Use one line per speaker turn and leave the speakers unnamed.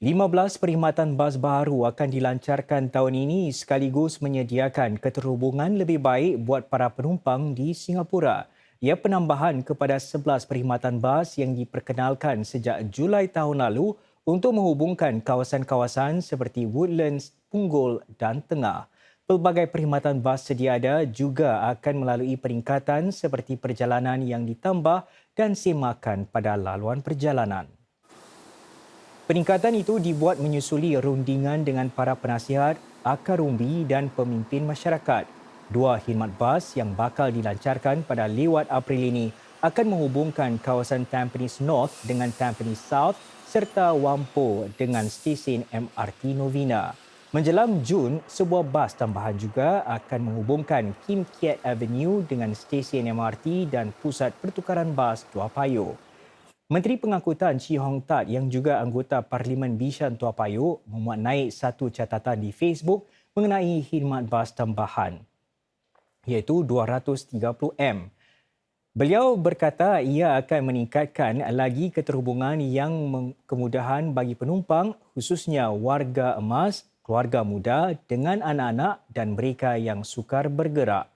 15 perkhidmatan bas baru akan dilancarkan tahun ini sekaligus menyediakan keterhubungan lebih baik buat para penumpang di Singapura. Ia penambahan kepada 11 perkhidmatan bas yang diperkenalkan sejak Julai tahun lalu untuk menghubungkan kawasan-kawasan seperti Woodlands, Punggol dan Tengah. Pelbagai perkhidmatan bas sedia ada juga akan melalui peningkatan seperti perjalanan yang ditambah dan semakan pada laluan perjalanan. Peningkatan itu dibuat menyusuli rundingan dengan para penasihat, akar umbi dan pemimpin masyarakat. Dua khidmat bas yang bakal dilancarkan pada lewat April ini akan menghubungkan kawasan Tampines North dengan Tampines South serta Wampo dengan stesen MRT Novena. Menjelang Jun, sebuah bas tambahan juga akan menghubungkan Kim Kiat Avenue dengan stesen MRT dan pusat pertukaran bas Tua Payoh. Menteri Pengangkutan Chee Hong Tat yang juga anggota Parlimen Bishan Tua Payoh memuat naik satu catatan di Facebook mengenai khidmat bas tambahan iaitu 230M. Beliau berkata ia akan meningkatkan lagi keterhubungan yang kemudahan bagi penumpang khususnya warga emas, keluarga muda dengan anak-anak dan mereka yang sukar bergerak.